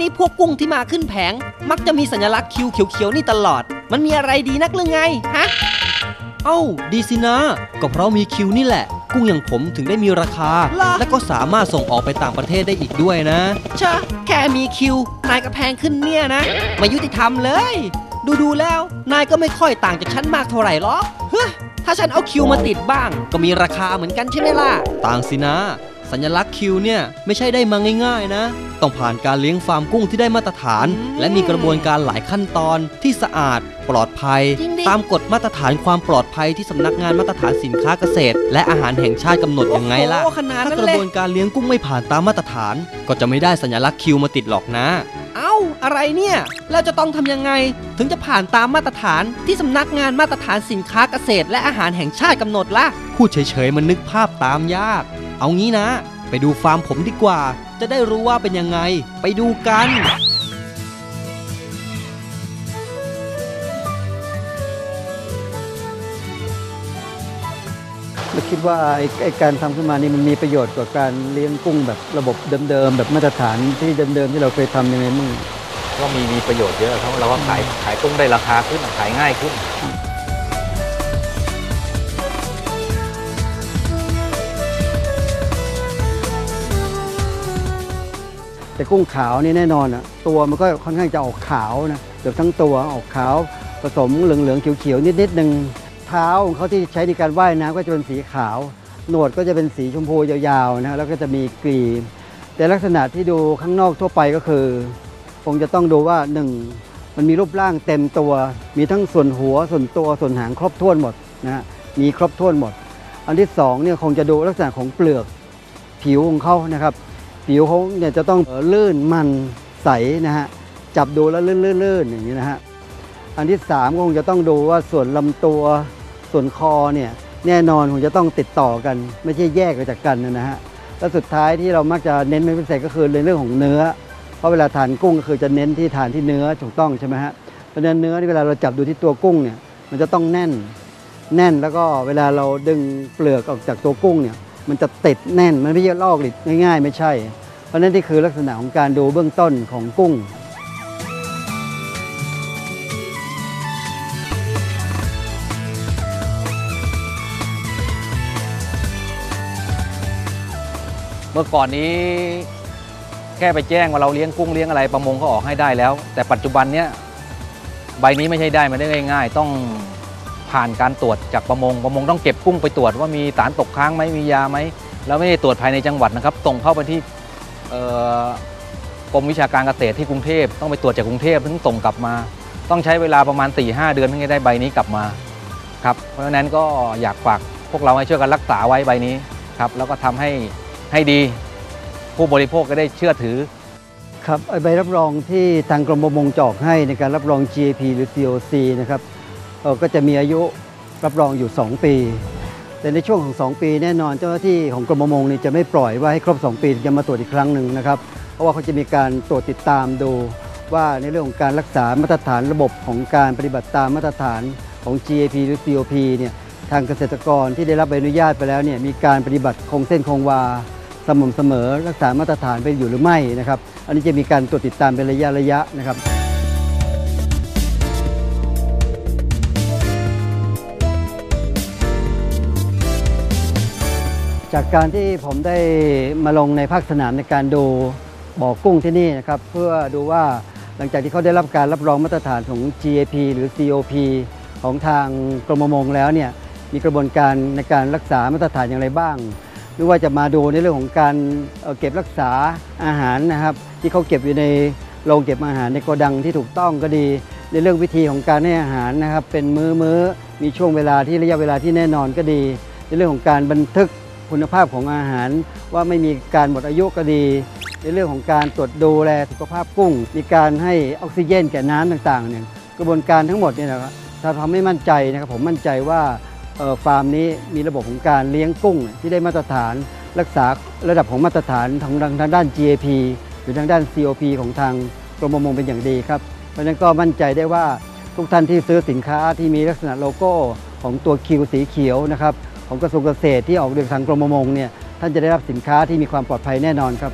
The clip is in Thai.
นี้พวกกุ้งที่มาขึ้นแผง มักจะมีสัญลักษณ์คิวเขียวๆนี่ตลอด มันมีอะไรดีนักหรือไงฮะ เอ้า ดีสินะ ก็เพราะมีคิวนี่แหละ กุ้งอย่างผมถึงได้มีราคา ล่ะ และก็สามารถส่งออกไปต่างประเทศได้อีกด้วยนะ เชอะแค่มีคิวนายก็แพงขึ้นเนี่ยนะไมายุติธรรมเลย ดูดูๆแล้ว นายก็ไม่ค่อยต่างจากฉันมากเท่าไหร่หรอกเฮ้ยถ้าฉันเอาคิวมาติดบ้าง ก็มีราคาเหมือนกันใช่ไหมล่ะ ต่างสินะ สัญลักษณ์คิวเนี่ยไม่ใช่ได้มาง่ายๆนะ ต้องผ่านการเลี้ยงฟาร์มกุ้งที่ได้มาตรฐานอืมและมีกระบวนการหลายขั้นตอนที่สะอาด ปลอดภัยจริงดิตามกฎมาตรฐานความปลอดภัยที่สำนักงานมาตรฐานสินค้าเกษตร และอาหารแห่งชาติกำหนดยังไงล่ะโอ้โหขนาดถ้านั้นกระเลยบวนการเลี้ยงกุ้งไม่ผ่านตามมาตรฐาน ก็จะไม่ได้สัญลักษณ์คิวมาติดหรอกนะเอ้า อะไรเนี่ยแล้วจะต้องทำยังไง ถึงจะผ่านตามมาตรฐานที่สำนักงานมาตรฐานสินค้าเกษตร และอาหารแห่งชาติกำหนดล่ะ พูดเฉยๆมันนึกภาพตามยาก เอางี้นะ ไปดูฟาร์มผมดีกว่า จะได้รู้ว่าเป็นยังไง ไปดูกัน เราคิดว่าไอ้ไอ้การทำขึ้นมานี่มันมีประโยชน์กว่าการเลี้ยงกุ้งแบบระบบเดิมๆแบบมาตรฐานที่เดิมๆที่เราเคยทำยังไงมั่ง ก็มีมีประโยชน์เยอะครับเราก็ขายขายกุ้งได้ราคาขึ้นขายง่ายขึ้น แต่กุ้งขาวนี่แน่นอนอะตัวมันก็ค่อนข้างจะออกขาวนะเกือบทั้งตัวออกขาวผสมเหลืองๆเขียวๆนิดๆหนึ่งเท้าของเขาที่ใช้ในการว่ายน้ำก็จะเป็นสีขาว หนวดก็จะเป็นสีชมพูยาวๆนะแล้วก็จะมีกรีบแต่ลักษณะที่ดูข้างนอกทั่วไปก็คือคงจะต้องดูว่าหนึ่งมันมีรูปร่างเต็มตัว มีทั้งส่วนหัวส่วนตัวส่วนหางครบถ้วนหมดนะฮะมีครบถ้วนหมด อันที่สองเนี่ยคงจะดูลักษณะของเปลือกผิวของเขานะครับ ผิวเขาเนี่ยจะต้องเลื่นมันใสนะฮะจับดูแล้วลื่นๆๆอย่างนี้นะฮะอันที่สามก็คงจะต้องดูว่าส่วนลำตัวส่วนคอเนี่ยแน่นอนคงจะต้องติดต่อกัน ไม่ใช่แยกออกจากกันนะฮะและสุดท้ายที่เรามักจะเน้นเป็นพิเศษก็คือในเรื่องของเนื้อ เพราะเวลาทานกุ้งก็คือจะเน้นที่ทานที่เนื้อถูกต้องใช่ไหมฮะเพราะฉะนั้นเนื้อที่เวลาเราจับดูที่ตัวกุ้งเนี่ยมันจะต้องแน่นแน่นแล้วก็เวลาเราดึงเปลือกออกจากตัวกุ้งเนี่ยมันจะติดแน่นมันไม่ใช่ลอกหลิดง่าย ๆ ไม่ใช่ เพราะนั้นนี่คือลักษณะของการดูเบื้องต้นของกุ้ง เมื่อก่อนนี้แค่ไปแจ้งว่าเราเลี้ยงกุ้งเลี้ยงอะไรประมงก็ออกให้ได้แล้ว แต่ปัจจุบันเนี้ยใบนี้ไม่ใช่ได้มาได้ง่าย ๆ ต้องผ่านการตรวจจากประมง ประมงต้องเก็บกุ้งไปตรวจว่ามีสารตกค้างไหมมียาไหมแล้วไม่ได้ตรวจภายในจังหวัดนะครับส่งเข้าไปที่ กรมวิชาการเกษตรที่กรุงเทพต้องไปตรวจจากกรุงเทพถึงส่งกลับมา ต้องใช้เวลาประมาณ4ีหเดือนถึงจะได้ใบนี้กลับมาครับเพราะฉะนั้นก็อยากฝากพวกเราให้ช่วยกันรักษาไว้ใบนี้ครับแล้วก็ทำให้ให้ดีผู้บริโภคก็ได้เชื่อถือครับใบรับรองที่ทางกรมประมงจออกให้ในการรับรอง GAP หรือ COC นะครับก็จะมีอายุรับรองอยู่ 2 ปี แต่ในช่วงของ 2 ปีแน่นอนเจ้าหน้าที่ของกรมประมงนี่จะไม่ปล่อยว่าให้ครบ 2 ปีจะมาตรวจอีกครั้งหนึ่งนะครับ เพราะว่าเขาจะมีการตรวจติดตามดู ว่าในเรื่องของการรักษามาตรฐานระบบของการปฏิบัติตามมาตรฐานของ GAP หรือ COP เนี่ยทางเกษตรกรที่ได้รับใบอนุญาตไปแล้วเนี่ยมีการปฏิบัติคงเส้นคงวาสม่ำเสมอ รักษามาตรฐานไปอยู่หรือไม่นะครับ อันนี้จะมีการตรวจติดตามเป็นระยะระยะนะครับ จากการที่ผมได้มาลงในภาคสนามในการดูบ่อกุ้งที่นี่นะครับเพื่อดูว่าหลังจากที่เขาได้รับการรับรองมาตรฐานของ GAP หรือ COP ของทางกรมประมงแล้วเนี่ยมีกระบวนการในการรักษามาตรฐานอย่างไรบ้าง หรือว่าจะมาดูในเรื่องของการเอ่อเก็บรักษาอาหารนะครับ ที่เขาเก็บอยู่ในโรงเก็บอาหารในโกดังที่ถูกต้องก็ดี ในเรื่องวิธีของการให้อาหารนะครับ เป็นมือมื้อมีช่วงเวลาที่ระยะเวลาที่แน่นอนก็ดี ในเรื่องของการบันทึก คุณภาพของอาหาร ว่าไม่มีการหมดอายุก็ดี ในเรื่องของการตรวจดูแลสุขภาพกุ้ง มีการให้ออกซิเจนแก่น้ำต่างๆเนี่ยกระบวนการทั้งหมดเนี่ยนะครับถ้าทำให้มั่นใจนะครับผมมั่นใจว่าฟาร์มนี้มีระบบของการเลี้ยงกุ้งที่ได้มาตรฐาน รักษาระดับของมาตรฐานทางทางทางด้าน GAP หรือทางด้าน COP ของทางกรมประมงเป็นอย่างดีครับเพราะฉะนั้นก็มั่นใจได้ว่าทุกท่านที่ซื้อสินค้าที่มีลักษณะโลโก้ของตัวคิวสีเขียวนะครับ ของกระทรวงเกษตรที่ออกโดยทางกรมประมงเนี่ยท่านจะได้รับสินค้าที่มีความปลอดภัยแน่นอนครับ